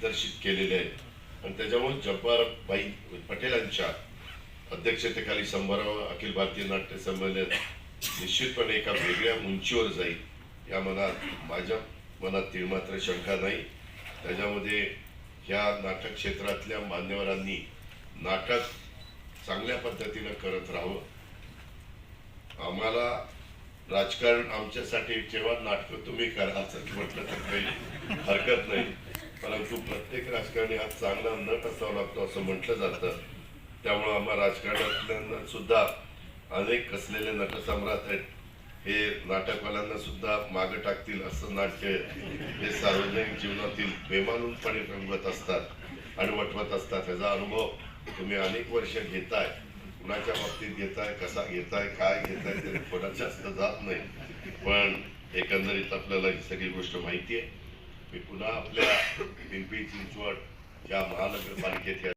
दिग्दर्शित केलेले आहेत. आणि त्याच्यामुळे जब्बारबाई पटेलांच्या अध्यक्षतेखाली समारोह अखिल भारतीय नाट्य संमेलन निश्चितपणे एका वेगळ्या उंचीवर जाईल. या मनात माझ्या मनात तीळमात्र शंका नाही. त्याच्यामध्ये ह्या नाटक क्षेत्रातल्या मान्यवरांनी नाटक चांगल्या पद्धतीनं करत राहावं. आम्हाला राजकारण आमच्यासाठी जेव्हा नाटकं तुम्ही करा असं म्हटलं तर काही हरकत नाही. राजकारणी हा चांगला नट असावा लागतो असं म्हटलं जातं. त्यामुळं आम्हा राजकारणातल्यांना सुद्धा अनेक कसलेले नटसम्राट आहेत. हे नाटकवाल्यांना सुद्धा मागं टाकतील असं नाट्य हे सार्वजनिक जीवनातील बेमानूनपणे रंगवत असतात आणि वटवत असतात. ह्याचा अनुभव तुम्ही अनेक वर्ष घेताय. कुणाच्या बाबतीत घेताय कसा घेताय काय घेताय ते कोणा जास्त जात नाही. पण एकंदरीत आपल्याला ही सगळी गोष्ट माहिती आहे. मी पुन्हा आपल्या पिंपरी चिंचवड या महानगरपालिकेत